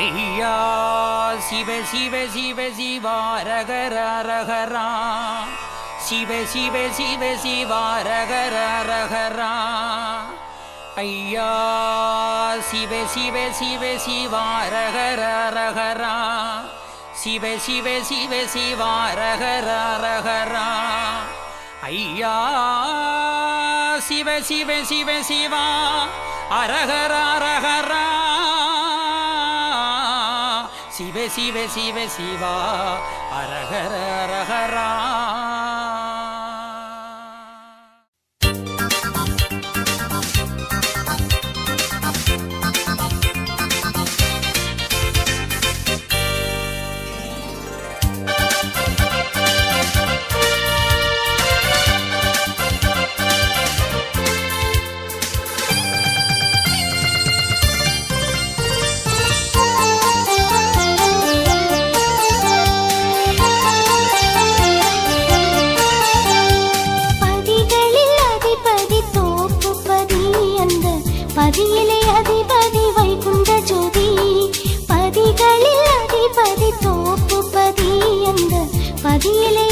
ஐயா சிவ சிவ சிவ சிவாரகரகரா சிவ சிவ சிவ சிவாரகரகரா ஐயா சிவ சிவ சிவ சிவாரகரகரா சிவ சிவ சிவ சிவாரகரகரா ஐயா சிவ சிவ சிவ சிவா அரகரா சிவ சிவ சிவ சிவா. அரகர அரகரா. me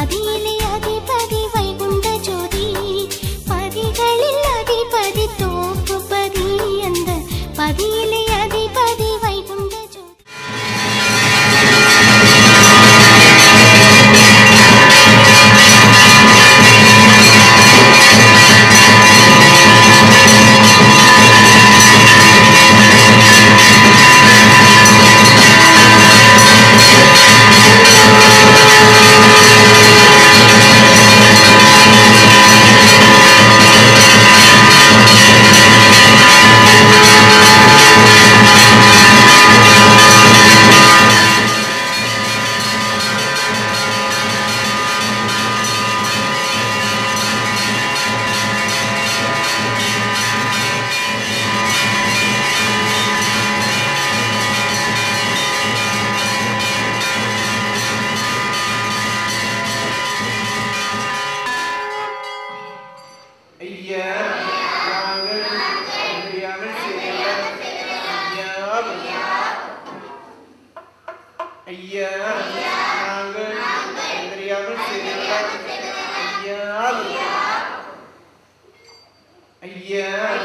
马蹄铃。Yeah.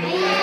Amen.